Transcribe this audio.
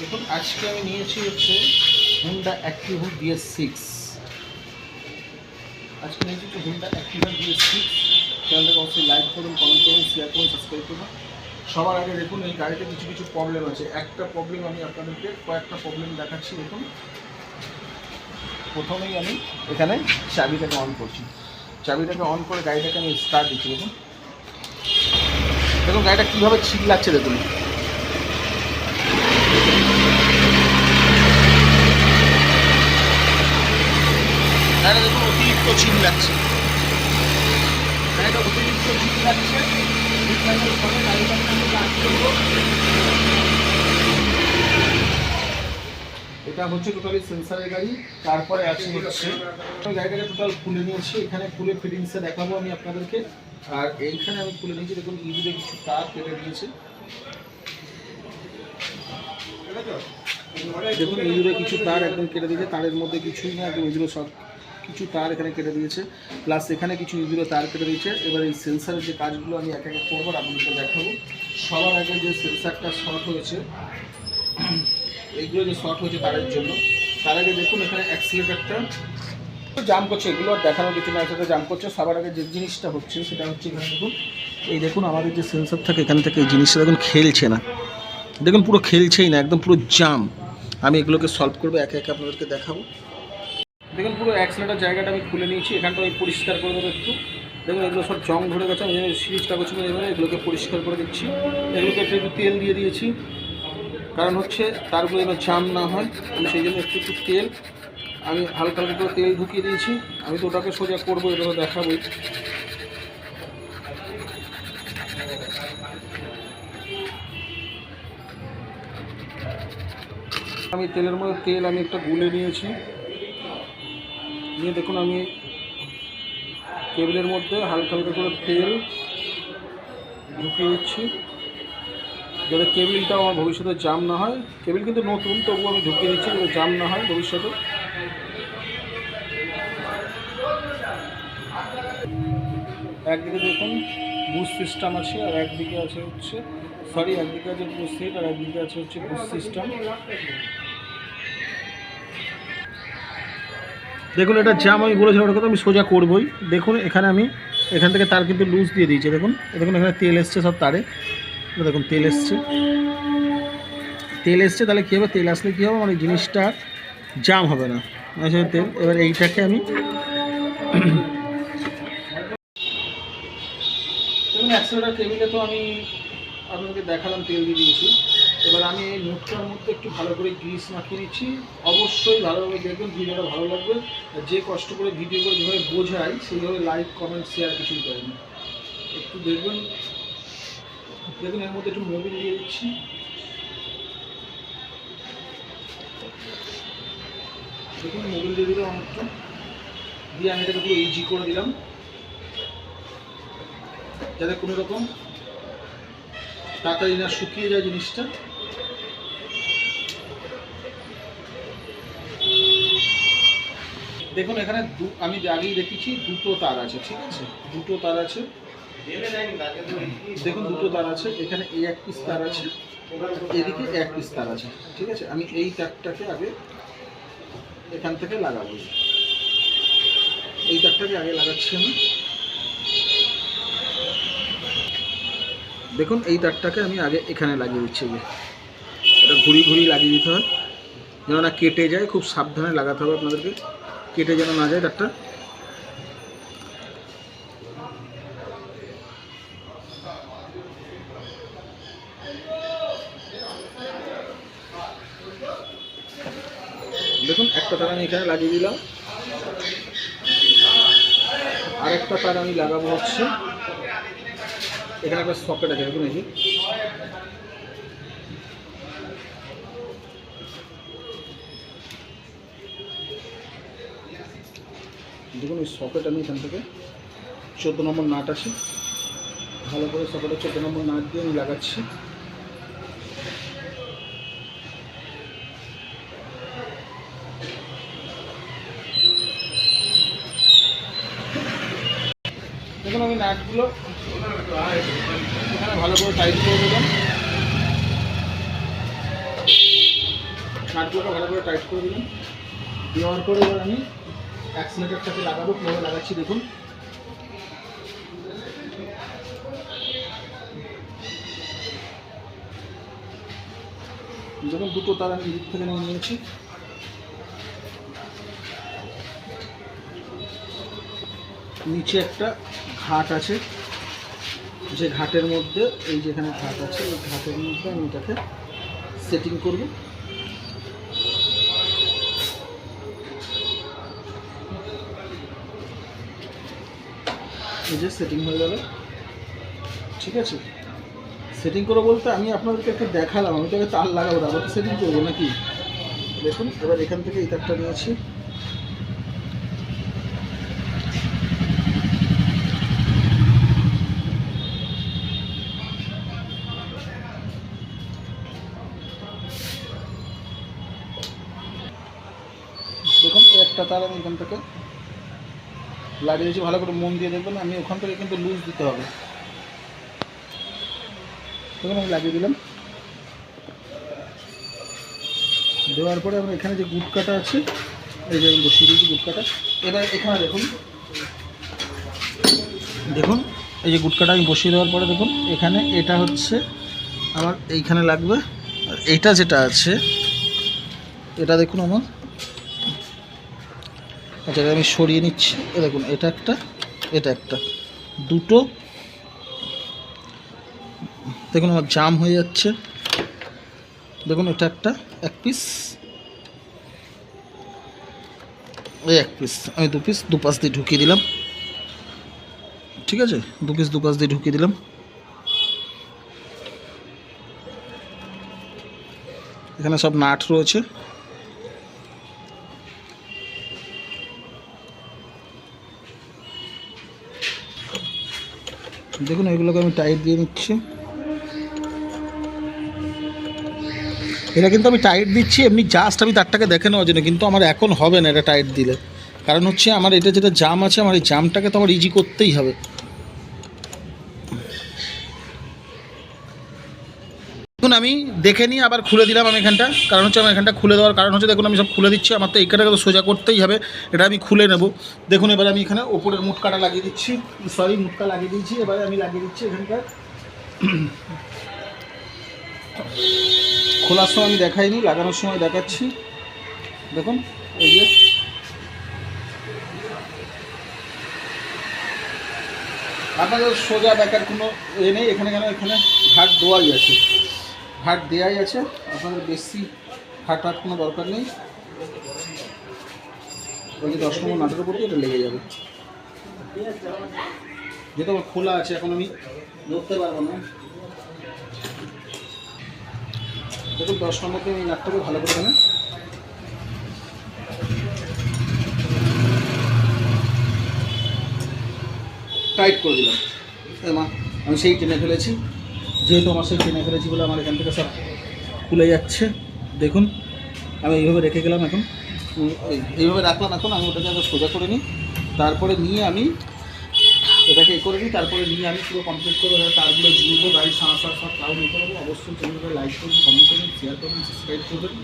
দেখুন, আজকে আমি নিয়েছি হচ্ছে হুন্ডা অ্যাক্টিভা ডিএস সিক্স আজকে নিয়েছি হচ্ছে হুন্ডা অ্যাক্টিভা ডিএস সিক্স চ্যানেলটাকে অবশ্যই লাইক করুন কমেন্ট করুন শেয়ার করুন সাবস্ক্রাইব করুন। সবার আগে দেখুন, এই গাড়িতে কিছু কিছু প্রবলেম আছে। একটা প্রবলেম আমি আপনাদেরকে, কয়েকটা প্রবলেম দেখাচ্ছি, দেখুন। প্রথমেই আমি এখানে চাবিটাকে অন করছি। চাবিটাকে অন করে গাড়িটাকে আমি স্টার্ট দিচ্ছি, দেখুন। দেখুন, গাড়িটা কীভাবে ছিটলাচ্ছে, দেখুন। গাড়িটা দেখুন অতিরিক্ত আমি কাজ করব। এটা হচ্ছে টোটালি সেন্সারের গাড়ি তারপরে আছে হচ্ছে গাড়িটাকে টোটাল খুলে নিয়েছি এখানে খুলে ফিটিংসে দেখাবো আমি আপনাদেরকে। আর এইখানে আমি খুলে নিয়েছি দেখুন ইজিতে কিছু তার কেটে দিয়েছে। দেখুন ইঁদুরে কিছু তার একদম কেটে দিয়েছে তারের মধ্যে কিছুই না একদম সব কিছু তার এখানে কেটে দিয়েছে। প্লাস এখানে কিছু ইঁদুরে তার কেটে দিয়েছে। এবার এই সেন্সারের যে কাজগুলো আমি এক এক করব আপনাদেরকে দেখাবো। সবার আগে যে সেন্সারটা শর্ট হয়েছে, এগুলো যে শর্ট হয়েছে তারের জন্য। তার আগে দেখুন এখানে অ্যাক্সিলেটারটা জাম করছে, এগুলো আর দেখানোর কিছু না একসাথে জাম করছে। সবার আগে যে জিনিসটা হচ্ছে, সেটা হচ্ছে এখানে দেখুন, এই দেখুন আমাদের যে সেন্সার থাকে, এখান থেকে এই জিনিসটা দেখুন খেলছে না। দেখুন পুরো খেলছেই না, একদম পুরো জাম আমি এগুলোকে সলভ করব, একে একে আপনাদেরকে দেখাবো। দেখুন, পুরো অ্যাক্সিলেটার জায়গাটা আমি খুলে নিয়েছি। এখানটা আমি পরিষ্কার করে দেবো একটু। দেখুন, এগুলো সব জং ধরে গেছে। আমি সিরিজ কাগজ করে এবারে এগুলোকে পরিষ্কার করে দিচ্ছি। এগুলোকে একটু একটু তেল দিয়ে দিয়েছি। কারণ হচ্ছে তারগুলো যেন জাম না হয়, আমি সেই জন্য একটু একটু তেল। আমি হালকা হালকা করে তেল ঢুকিয়ে দিয়েছি। আমি তো ওটাকে সোজা করব এটা তো দেখাবোই। আমি তেলের মধ্যে তেল আমি একটা গুলে নিয়েছি। নিয়ে দেখুন আমি টেবিলের মধ্যে হালকা হালকা করে তেল ঢুকিয়ে দিচ্ছি। যাতে কেবিলটাও আমার ভবিষ্যতে জাম না হয়। কেবিল কিন্তু নতুন, তবুও আমি ঢুকিয়ে দিচ্ছি যাতে জাম না হয় ভবিষ্যতে। একদিকে দেখুন বুস সিস্টেম আছে আর একদিকে আছে হচ্ছে সরি একদিকে আছে পুরো সিট আর একদিকে আছে হচ্ছে বুস সিস্টেম দেখুন, এটা জাম আমি বলেছিলাম ওটা আমি সোজা করবই। দেখুন, এখানে আমি, এখান থেকে তার কিন্তু লুজ দিয়ে দিয়েছি, দেখুন। দেখুন, এখানে তেল এসছে সব তারে। দেখুন, তেল এসছে। তেল এসছে, তাহলে কী হবে? তেল আসলে কী হবে? মানে জিনিসটা জাম হবে না। মানে তেল, এবার এইটাকে আমি অ্যাক্সেলেটার টেবিলে তো আমি আপনাদেরকে দেখালাম তেল দিয়ে দিয়েছি। এবার আমি এই মুখটার মধ্যে একটু ভালো করে গ্রিস মাখিয়ে নিচ্ছি। অবশ্যই ভালোভাবে দেখবেন, ভিডিওটা ভালো লাগবে। আর যে কষ্ট করে ভিডিও করে যেভাবে বোঝাই, সেইভাবে লাইক কমেন্ট শেয়ার কিছুই করেন একটু দেখবেন, দেখুন, এর মধ্যে একটু মোবিল দিয়ে দিচ্ছি। দেখুন মোবিল দিয়ে দিলাম অনেকটা। দিয়ে আমি এটাকে পুরো ইজি করে দিলাম। যাতে কোনো রকম তাড়াতাড়ি না শুকিয়ে যায় জিনিসটা। দেখুন, এখানে দু, আমি আগেই দেখেছি দুটো তার আছে, ঠিক আছে? দুটো তার আছে। দেখুন, দুটো তার আছে, এখানে এই এক পিস তার আছে, এদিকে এক পিস তার আছে, ঠিক আছে? আমি এই তারটাকে আগে এখান থেকে লাগাবো। এই তারটাকে আগে লাগাচ্ছি আমি। দেখুন, এই তারটাকে আমি আগে এখানে লাগিয়ে দিচ্ছি। এটা ঘুরি ঘুরি লাগিয়ে দিতে হয়। যেন না কেটে যায়, খুব সাবধানে লাগাতে হবে আপনাদেরকে। কেটে যেন না যায় তারটা দেখুন, একটা তার আমি এখানে লাগিয়ে দিলাম। আর একটা তার আমি লাগাবো হচ্ছে। এখানে একটা সকেট আছে, দেখুন এই দেখুন ওই সকেট আমি এখান থেকে চোদ্দ নম্বর নাট আছে। ভালো করে সকেটে চোদ্দ নম্বর নাট দিয়ে আমি লাগাচ্ছি। দেখুন, আমি নাটগুলো এখানে ভালো করে টাইট করে দেবেন নাটগুলোকে ভালো করে টাইট করে দিলাম দেওয়ার পরে এবার আমি অ্যাক্সিলেটারটাকে লাগাবো, কীভাবে লাগাচ্ছি দেখুন। যখন দুটো তার আমি দিক থেকে নিয়ে নিয়েছি। নিচে একটা ঘাট আছে। যে ঘাটের মধ্যে, এই যেখানে ঘাট আছে, এই ঘাটের মধ্যে আমি এটাকে সেটিং করব। এই যে সেটিং হয়ে গেল ঠিক আছে? সেটিং করো বলতে আমি আপনাদেরকে একটা দেখালাম, আমি তোকে তার লাগাবো আবার তো সেটিং করব নাকি? দেখুন, এবার এখান থেকে এই তারটা নিয়েছি। দেখুন, একটা তার আমি এখান থেকে লাগিয়ে দিয়েছি ভালো করে মন দিয়ে দেখবেন, আমি ওখান থেকে কিন্তু লুজ দিতে হবে। দেখুন আমি লাগিয়ে দিলাম। দেওয়ার পরে আমরা এখানে যে গুটকাটা আছে, এই যে বসিয়ে দিয়েছি গুটকাটা এবার এখানে দেখুন। দেখুন, এই যে গুটকাটা আমি বসিয়ে দেওয়ার পরে দেখুন, এখানে এটা হচ্ছে আমার এইখানে লাগবে। আর এইটা যেটা আছে, এটা দেখুন আমার। আচ্ছা আমি সরিয়ে নিচ্ছি। দেখুন, এটা একটা এটা একটা। দুটো। দেখুন, আমার জাম হয়ে যাচ্ছে। দেখুন, এটা একটা, এক পিস এই এক পিস আমি দু পিস দু পাশ দিয়ে ঢুকিয়ে দিলাম। ঠিক আছে? দু পিস দু পাশ দিয়ে ঢুকিয়ে দিলাম। এখানে সব নাট রয়েছে। দেখুন, এগুলোকে আমি টাইট দিয়ে নিচ্ছি। এটা কিন্তু আমি টাইট দিচ্ছি, এমনি জাস্ট আমি তারটাকে দেখে নেওয়ার জন্য, কিন্তু আমার এখন হবে না এটা টাইট দিলে। কারণ হচ্ছে আমার এটা যেটা জাম আছে, আমার এই জামটাকে তো আমার ইজি করতেই হবে। দেখুন, আমি দেখে নিয়ে আবার খুলে দিলাম আমি এখানটা। কারণ হচ্ছে আমার এখানটা খুলে দেওয়ার কারণ হচ্ছে, দেখুন, আমি সব খুলে দিচ্ছি, আমার তো এইখানটাকে তো সোজা করতেই হবে, এটা আমি খুলে নেব। দেখুন, এবার আমি এখানে ওপরের মুটকাটা লাগিয়ে দিচ্ছি সরি মুটকা লাগিয়ে দিচ্ছি এবারে আমি লাগিয়ে দিচ্ছি এখানকার খোলার সময় আমি দেখাইনি, লাগানোর সময় দেখাচ্ছি। দেখুন, এই যে। আপনাদের সোজা দেখার কোনো এ নেই, এখানে কেন এখানে ঘাট দেওয়াই আছে। ঘাট দেওয়াই আছে। আপনাদের বেশি ঘাট হাট কোনো দরকার নেই। যে দশ নম্বর নাটের উপর এটা লেগে যাবে। যেহেতু আমার খোলা আছে, এখন আমি ধরতে পারব না। দেখুন, দশ নম্বরকে আমি নাটটাকে ভালো করে দেবেন টাইট করে দিলাম। আমি সেই টেনে ফেলেছি। যেহেতু আমার সেই টেনে ফেলেছি বলে আমার এখান থেকে সব খুলে যাচ্ছে। দেখুন, আমি এইভাবে রেখে গেলাম এখন। এইভাবে রাখলাম এখন, আমি ওটাকে আবার সোজা করে নিই। তারপরে নিয়ে আমি এটাকে এ করে নিই, তারপরে নিয়ে আমি পুরো কমপ্লিট করব তারগুলো জুড়বো গাড়ি সাঁড় সাঁড় সব তাও নিতে পারব অবশ্যই চ্যানেলটা লাইক করুন কমেন্ট করুন শেয়ার করুন সাবস্ক্রাইব করবেন।